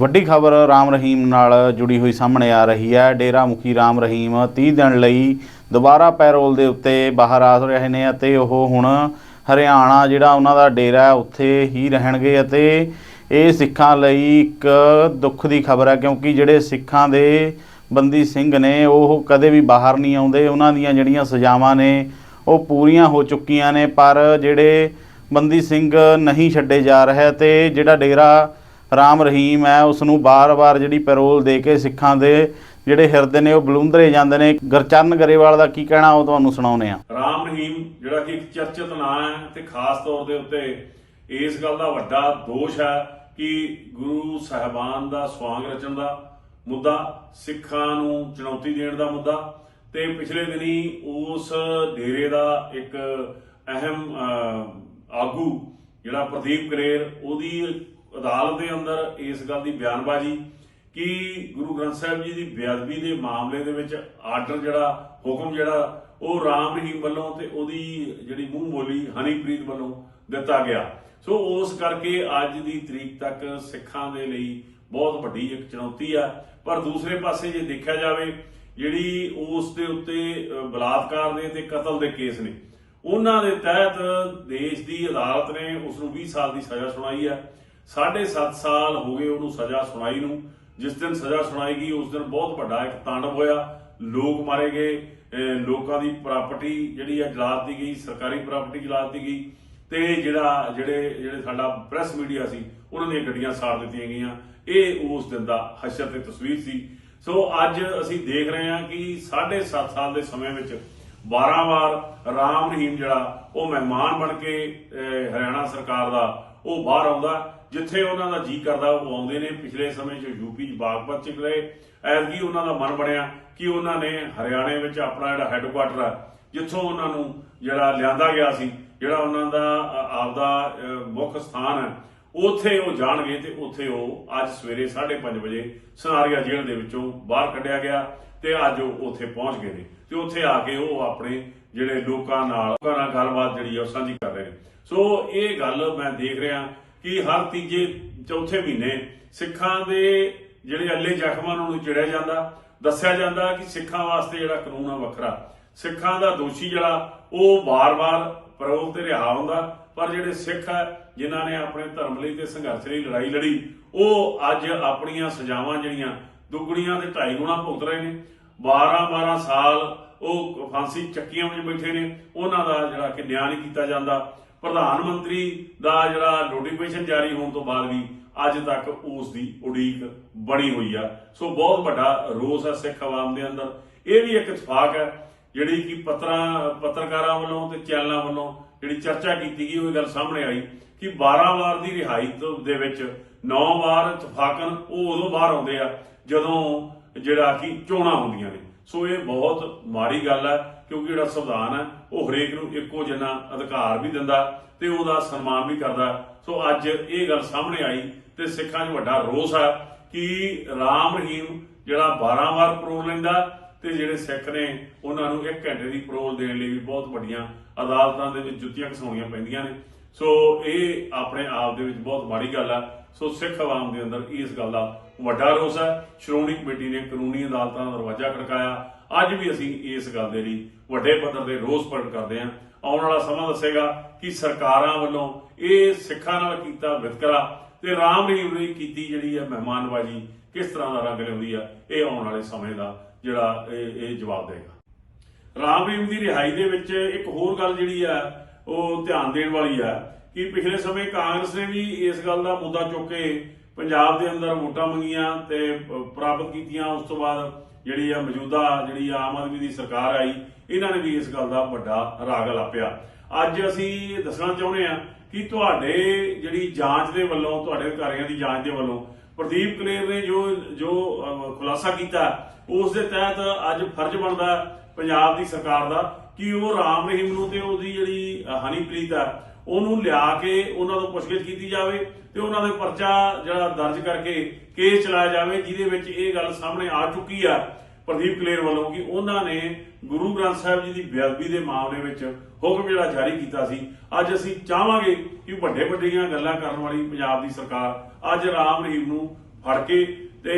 ਵੱਡੀ ਖਬਰ ਰਾਮ ਰਹੀਮ ਨਾਲ ਜੁੜੀ ਹੋਈ ਸਾਹਮਣੇ ਆ ਰਹੀ ਹੈ। ਡੇਰਾ ਮੁਖੀ ਰਾਮ ਰਹੀਮ 30 ਦਿਨ ਲਈ ਦੁਬਾਰਾ ਪੈਰੋਲ ਦੇ ਉੱਤੇ ਬਾਹਰ ਆ ਰਹੇ ਨੇ ਅਤੇ ਉਹ ਹੁਣ ਹਰਿਆਣਾ, ਜਿਹੜਾ ਉਹਨਾਂ ਦਾ ਡੇਰਾ ਹੈ, ਉੱਥੇ ਹੀ ਰਹਿਣਗੇ ਅਤੇ ਇਹ ਸਿੱਖਾਂ ਲਈ ਇੱਕ ਦੁੱਖ ਦੀ ਖਬਰ ਹੈ ਕਿਉਂਕਿ ਜਿਹੜੇ ਸਿੱਖਾਂ ਦੇ ਬੰਦੀ ਸਿੰਘ ਨੇ, ਉਹ ਕਦੇ ਵੀ ਬਾਹਰ ਨਹੀਂ ਆਉਂਦੇ। ਉਹਨਾਂ ਦੀਆਂ ਜਿਹੜੀਆਂ ਸਜ਼ਾਵਾਂ ਨੇ, ਉਹ ਪੂਰੀਆਂ ਹੋ ਚੁੱਕੀਆਂ ਨੇ, ਪਰ ਜਿਹੜੇ ਬੰਦੀ ਸਿੰਘ ਨਹੀਂ ਛੱਡੇ ਜਾ ਰਹੇ ਤੇ ਜਿਹੜਾ ਡੇਰਾ ਰਾਮ ਰਹੀਮ ਹੈ ਉਸ ਨੂੰ ਬਾਰ-ਬਾਰ ਜਿਹੜੀ ਪੈਰੋਲ ਦੇ ਕੇ ਸਿੱਖਾਂ ਦੇ ਜਿਹੜੇ ਹਿਰਦੇ ਨੇ, ਉਹ ਬਲੁੰਦਰੇ ਜਾਂਦੇ ਨੇ। ਗਰਚਰਨ ਗਰੇਵਾਲ ਦਾ ਕੀ ਕਹਿਣਾ, ਉਹ ਤੁਹਾਨੂੰ ਸੁਣਾਉਨੇ ਆ ਰਾਮ ਰਹੀਮ, ਜਿਹੜਾ ਕਿ ਇੱਕ ਚਰਚਿਤ ਨਾਂ ਹੈ ਤੇ ਖਾਸ ਤੌਰ ਦੇ ਉੱਤੇ ਇਸ ਗੱਲ ਦਾ ਵੱਡਾ ਦੋਸ਼ ਹੈ ਕਿ ਗੁਰੂ ਸਾਹਿਬਾਨ ਦਾ ਸਵਾਂਗ ਰਚਣ ਦਾ ਮੁੱਦਾ, ਸਿੱਖਾਂ ਨੂੰ ਚੁਣੌਤੀ ਦੇਣ ਦਾ ਮੁੱਦਾ ਤੇ ਪਿਛਲੇ ਦਿਨੀ ਉਸ ਡੇਰੇ ਦਾ ਇੱਕ ਅਹਿਮ ਆਗੂ ਜਿਹੜਾ ਪ੍ਰਦੀਪ ਕਰੇਰ ਉਹਦੀ ਅਦਾਲਤ ਦੇ ਅੰਦਰ ਇਸ ਗੱਲ ਦੀ ਬਿਆਨਬਾਜ਼ੀ ਕਿ ਗੁਰੂ ਗ੍ਰੰਥ ਸਾਹਿਬ ਜੀ ਦੀ ਬੇਅਦਬੀ ਦੇ ਮਾਮਲੇ ਦੇ ਵਿੱਚ ਆਰਡਰ ਜਿਹੜਾ, ਹੁਕਮ ਜਿਹੜਾ, ਉਹ ਰਾਮ ਰਹੀਮ ਵੱਲੋਂ ਤੇ ਉਹਦੀ ਜਿਹੜੀ ਮੂੰਹ ਬੋਲੀ ਹਨੀਪ੍ਰੀਤ ਵੱਲੋਂ ਦਿੱਤਾ ਗਿਆ। ਸੋ ਉਸ ਕਰਕੇ ਅੱਜ ਦੀ ਤਰੀਕ ਤੱਕ ਸਿੱਖਾਂ ਦੇ ਲਈ ਬਹੁਤ ਵੱਡੀ ਇੱਕ ਚੁਣੌਤੀ ਆ। ਪਰ ਦੂਸਰੇ ਪਾਸੇ ਜੇ ਦੇਖਿਆ ਜਾਵੇ, ਜਿਹੜੀ ਉਸ ਦੇ ਉੱਤੇ ਬਲਾਤਕਾਰ ਦੇ ਤੇ ਕਤਲ ਦੇ ਕੇਸ ਨੇ, ਉਹਨਾਂ ਦੇ ਤਹਿਤ ਦੇਸ਼ ਦੀ ਅਦਾਲਤ ਨੇ ਉਸ ਨੂੰ 20 ਸਾਲ ਦੀ ਸਜ਼ਾ ਸੁਣਾਈ ਹੈ 7.5 ਸਾਲ ਹੋ ਗਏ ਉਹਨੂੰ ਸਜ਼ਾ ਸੁਣਾਈ ਨੂੰ। ਜਿਸ ਦਿਨ ਸਜ਼ਾ ਸੁਣਾਈ ਗਈ ਉਸ ਦਿਨ ਬਹੁਤ ਵੱਡਾ ਇੱਕ ਤਾਂਡਵ ਹੋਇਆ। ਲੋਕ ਮਾਰੇ ਗਏ। ਅਹ ਲੋਕਾਂ ਦੀ ਪ੍ਰਾਪਰਟੀ ਜਿਹੜੀ ਆ ਜਲਾ ਦਿੱਤੀ ਗਈ ਸਰਕਾਰੀ ਪ੍ਰਾਪਰਟੀ ਜਲਾ ਦਿੱਤੀ ਗਈ। ਤੇ ਜਿਹੜਾ ਜਿਹੜੇ ਜਿਹੜੇ ਸਾਡਾ ਪ੍ਰੈਸ ਮੀਡੀਆ ਸੀ ਉਹਨਾਂ ਦੀਆਂ ਗੱਡੀਆਂ ਸਾੜ ਦਿੱਤੀਆਂ ਗਈਆਂ। ਇਹ ਉਸ ਦਿਨ ਦਾ ਹਸ਼ਰ ਤੇ ਤਸਵੀਰ ਸੀ। ਸੋ ਅੱਜ ਅਸੀਂ ਦੇਖ ਰਹੇ ਹਾਂ ਕਿ 7.5 ਸਾਲ ਦੇ ਸਮੇਂ ਵਿੱਚ 12 ਵਾਰ ਰਾਮ ਰਹੀਮ ਜਿਹੜਾ ਉਹ ਮਹਿਮਾਨ ਬਣ ਕੇ ਅਹ, ਹਰਿਆਣਾ ਸਰਕਾਰ ਦਾ ਉਹ ਬਾਹਰ ਆਉਂਦਾ, ਜਿੱਥੇ ਉਹਨਾਂ ਦਾ ਜੀ ਕਰਦਾ, ਉਹ ਆਉਂਦੇ ਨੇ। ਪਿਛਲੇ ਸਮੇਂ 'ਚ ਯੂਪੀ 'ਚ ਬਾਗਪਤ 'ਚ ਗਏ ਐਤਕੀ ਉਹਨਾਂ ਦਾ ਮਨ ਬਣਿਆ ਕਿ ਉਹਨਾਂ ਨੇ ਹਰਿਆਣੇ ਵਿੱਚ ਆਪਣਾ ਜਿਹੜਾ ਹੈੱਡਕੁਆਟਰ ਹੈ ਜਿੱਥੋਂ ਉਹਨਾਂ ਨੂੰ ਜਿਹੜਾ ਲਿਆਂਦਾ ਗਿਆ ਸੀ, ਜਿਹੜਾ ਉਹਨਾਂ ਦਾ ਆਪਦਾ ਮੁੱਖ ਸਥਾਨ ਹੈ ਉੱਥੇ ਉਹ ਜਾਣਗੇ ਤੇ ਉੱਥੇ ਉਹ ਅੱਜ ਸਵੇਰੇ 5:30 ਵਜੇ ਸਨਾਰੀਆ ਜੇਲ੍ਹ ਦੇ ਵਿੱਚੋਂ ਬਾਹਰ ਕੱਢਿਆ ਗਿਆ ਤੇ ਅੱਜ ਉਹ ਉੱਥੇ ਪਹੁੰਚ ਗਏ ਨੇ। ਤੇ ਉੱਥੇ ਆ ਕੇ ਉਹ ਆਪਣੇ ਜਿਹੜੇ ਲੋਕਾਂ ਨਾਲ ਲੋਕਾਂ ਨਾਲ ਗੱਲਬਾਤ ਜਿਹੜੀ ਆ, ਉਹ ਸਾਂਝੀ ਕਰ ਰਹੇ ਨੇ। ਸੋ ਇਹ ਗੱਲ ਮੈਂ ਦੇਖ ਰਿਹਾ ਕਿ ਹਰ ਤੀਜੇ, ਚੌਥੇ ਮਹੀਨੇ ਸਿੱਖਾਂ ਦੇ ਜਿਹੜੇ ਅੱਲੇ ਜ਼ਖਮਾਂ ਨੂੰ ਚਿੜਿਆ ਜਾਂਦਾ। ਦੱਸਿਆ ਜਾਂਦਾ ਕਿ ਸਿੱਖਾਂ ਵਾਸਤੇ ਜਿਹੜਾ ਕਾਨੂੰਨ ਆ ਵੱਖਰਾ। ਸਿੱਖਾਂ ਦਾ ਦੋਸ਼ੀ ਜਿਹੜਾ, ਉਹ ਵਾਰ-ਵਾਰ ਪਰੋਲ ਤੇ ਰਿਹਾ ਹੁੰਦਾ। ਪਰ ਜਿਹੜੇ ਸਿੱਖ ਆ, ਜਿਨ੍ਹਾਂ ਨੇ ਆਪਣੇ ਧਰਮ ਲਈ ਤੇ ਸੰਘਰਸ਼ ਲਈ ਲੜਾਈ ਲੜੀ, ਉਹ ਅੱਜ ਆਪਣੀਆਂ ਸਜ਼ਾਵਾਂ ਜਿਹੜੀਆਂ ਦੁੱਗਣੀਆਂ ਤੇ ਢਾਈ ਗੁਣਾ ਭੁਗਤ ਰਹੇ ਨੇ। 12-12 ਸਾਲ ਉਹ ਫਾਂਸੀ ਚੱਕੀਆਂ ਵਿੱਚ ਬੈਠੇ ਨੇ, ਉਹਨਾਂ ਦਾ ਜਿਹੜਾ ਕਿ ਨਿਆਂ ਨਹੀਂ ਕੀਤਾ ਜਾਂਦਾ। ਪ੍ਰਧਾਨ ਮੰਤਰੀ ਦਾ ਜਿਹੜਾ ਨੋਟੀਫਿਕੇਸ਼ਨ ਜਾਰੀ ਹੋਣ ਤੋਂ ਬਾਅਦ ਵੀ ਅੱਜ ਤੱਕ ਉਸ ਦੀ ਉਡੀਕ ਬਣੀ ਹੋਈ ਆ। ਸੋ ਬਹੁਤ ਵੱਡਾ ਰੋਸ ਹੈ ਸਿੱਖ ਆਵਾਮ ਦੇ ਅੰਦਰ। ਇਹ ਵੀ ਇੱਕ ਇਤਫਾਕ ਹੈ, ਜਿਹੜੀ ਕਿ ਪੱਤਰਾਂ, ਪੱਤਰਕਾਰਾਂ ਵੱਲੋਂ ਤੇ ਚੈਨਲਾਂ ਵੱਲੋਂ ਜਿਹੜੀ ਚਰਚਾ ਕੀਤੀ ਗਈ, ਉਹ ਗੱਲ ਸਾਹਮਣੇ ਆਈ ਕਿ 12 ਵਾਰ ਦੀ ਰਿਹਾਈ ਦੇ ਵਿੱਚ 9 ਵਾਰ ਇਤਫਾਕਨ ਉਹ ਉਦੋਂ ਬਾਹਰ ਆਉਂਦੇ ਆ, ਜਦੋਂ ਜਿਹੜਾ ਕਿ ਚੋਣਾਂ ਹੁੰਦੀਆਂ ਨੇ। ਸੋ ਇਹ ਬਹੁਤ ਮਾੜੀ ਗੱਲ ਹੈ ਕਿਉਂਕਿ ਜਿਹੜਾ ਸੰਵਿਧਾਨ ਹੈ ਉਹ ਹਰੇਕ ਨੂੰ ਇੱਕੋ ਜਿੰਨਾ ਅਧਿਕਾਰ ਵੀ ਦਿੰਦਾ ਤੇ ਉਹਦਾ ਸਨਮਾਨ ਵੀ ਕਰਦਾ। ਸੋ ਅੱਜ ਇਹ ਗੱਲ ਸਾਹਮਣੇ ਆਈ ਤੇ ਸਿੱਖਾਂ 'ਚ ਵੱਡਾ ਰੋਸ ਹੈ ਕਿ ਰਾਮ ਰਹੀਮ ਜਿਹੜਾ 12 ਵਾਰ ਪਰੋਲ ਲੈਂਦਾ ਤੇ ਜਿਹੜੇ ਸਿੱਖ ਨੇ, ਉਹਨਾਂ ਨੂੰ 1 ਘੰਟੇ ਦੀ ਪਰੋਲ ਦੇਣ ਲਈ ਵੀ ਬਹੁਤ ਵੱਡੀਆਂ ਅਦਾਲਤਾਂ ਦੇ ਵਿੱਚ ਜੁੱਤੀਆਂ ਘਸਾਉਣੀਆਂ ਪੈਂਦੀਆਂ ਨੇ। ਸੋ ਇਹ ਆਪਣੇ ਆਪ ਦੇ ਵਿੱਚ ਬਹੁਤ ਮਾੜੀ ਗੱਲ ਆ। ਸੋ ਸਿੱਖ ਆਵਾਮ ਦੇ ਅੰਦਰ ਇਸ ਗੱਲ ਦਾ ਵੱਡਾ ਰੋਸ ਹੈ। ਸ਼੍ਰੋਮਣੀ ਕਮੇਟੀ ਨੇ ਕਾਨੂੰਨੀ ਅਦਾਲਤਾਂ ਦਾ ਦਰਵਾਜ਼ਾ ਖੜਕਾਇਆ। ਅੱਜ ਵੀ ਅਸੀਂ ਇਸ ਗੱਲ ਦੇ ਲਈ ਵੱਡੇ ਪੱਧਰ ਤੇ ਰੋਸ ਪ੍ਰਗਟ ਕਰਦੇ ਹਾਂ। ਆਉਣ ਵਾਲਾ ਸਮਾਂ ਦੱਸੇਗਾ ਕਿ ਸਰਕਾਰਾਂ ਵੱਲੋਂ ਇਹ ਸਿੱਖਾਂ ਨਾਲ ਕੀਤਾ ਵਿਤਕਰਾ ਤੇ ਰਾਮ ਰਹੀਮ ਨੇ ਕੀਤੀ ਜਿਹੜੀ ਹੈ ਮਹਿਮਾਨਬਾਜ਼ੀ ਕਿਸ ਤਰ੍ਹਾਂ ਦਾ ਰੰਗ ਲਿਆਉਂਦੀ ਆ, ਇਹ ਆਉਣ ਵਾਲੇ ਸਮੇਂ ਦਾ ਜਿਹੜਾ ਇਹ ਇਹ ਜਵਾਬ ਦੇਗਾ। ਰਾਮ ਰਹੀਮ ਦੀ ਰਿਹਾਈ ਦੇ ਵਿੱਚ ਇੱਕ ਹੋਰ ਗੱਲ ਜਿਹੜੀ ਆ, ਉਹ ਧਿਆਨ ਦੇਣ ਵਾਲੀ ਆ ਕਿ ਪਿਛਲੇ ਸਮੇਂ ਕਾਂਗਰਸ ਨੇ ਵੀ ਇਸ ਗੱਲ ਦਾ ਮੁੱਦਾ ਚੁੱਕ ਕੇ ਪੰਜਾਬ ਦੇ ਅੰਦਰ ਵੋਟਾਂ ਮੰਗੀਆਂ ਤੇ ਪ੍ਰਾਪਤ ਕੀਤੀਆਂ, ਉਸ ਤੋਂ ਬਾਅਦ ਜਿਹੜੀ ਆ ਮੌਜੂਦਾ ਜਿਹੜੀ ਆਮ ਆਦਮੀ ਦੀ ਸਰਕਾਰ ਆਈ, ਇਹਨਾਂ ਨੇ ਵੀ ਇਸ ਗੱਲ ਦਾ ਵੱਡਾ ਰਾਗ ਲਾਪਿਆ। ਅੱਜ ਅਸੀਂ ਦੱਸਣਾ ਚਾਹੁੰਦੇ ਆ ਕਿ ਤੁਹਾਡੇ ਜਿਹੜੀ ਜਾਂਚ ਦੇ ਵੱਲੋਂ, ਤੁਹਾਡੇ ਅਧਿਕਾਰੀਆਂ ਦੀ ਜਾਂਚ ਦੇ ਵੱਲੋਂ ਪ੍ਰਦੀਪ ਕਲੇਰ ਨੇ ਜੋ ਜੋ ਖੁਲਾਸਾ ਕੀਤਾ, ਉਸ ਦੇ ਤਹਿਤ ਅੱਜ ਫਰਜ਼ ਬਣਦਾ ਪੰਜਾਬ ਦੀ ਸਰਕਾਰ ਦਾ ਕਿ ਉਹ ਰਾਮ ਰਹੀਮ ਨੂੰ ਤੇ ਉਹਦੀ ਜਿਹੜੀ ਹਨੀਪ੍ਰੀਤ ਆ, ਉਹਨੂੰ ਲਿਆ ਕੇ ਉਹਨਾਂ ਤੋਂ ਪੁੱਛਗਿੱਛ ਕੀਤੀ ਜਾਵੇ ਤੇ ਉਹਨਾਂ ਦੇ ਪਰਚਾ ਜਿਹੜਾ ਦਰਜ ਕਰਕੇ ਕੇਸ ਚਲਾਇਆ ਜਾਵੇ, ਜਿਹਦੇ ਵਿੱਚ ਇਹ ਗੱਲ ਸਾਹਮਣੇ ਆ ਚੁੱਕੀ ਆ ਪ੍ਰਦੀਪ ਕਲੇਰ ਵੱਲੋਂ ਕਿ ਉਹਨਾਂ ਨੇ ਗੁਰੂ ਗ੍ਰੰਥ ਸਾਹਿਬ ਜੀ ਦੀ ਬੇਅਦਬੀ ਦੇ ਮਾਮਲੇ ਵਿੱਚ ਹੁਕਮ ਜਿਹੜਾ ਜਾਰੀ ਕੀਤਾ ਸੀ। ਅੱਜ ਅਸੀਂ ਚਾਹਾਂਗੇ ਕਿ ਵੱਡੇ ਵੱਡੀਆਂ ਗੱਲਾਂ ਕਰਨ ਵਾਲੀ ਪੰਜਾਬ ਦੀ ਸਰਕਾਰ ਅੱਜ ਰਾਮ ਰਹੀਮ ਨੂੰ ਫੜ ਕੇ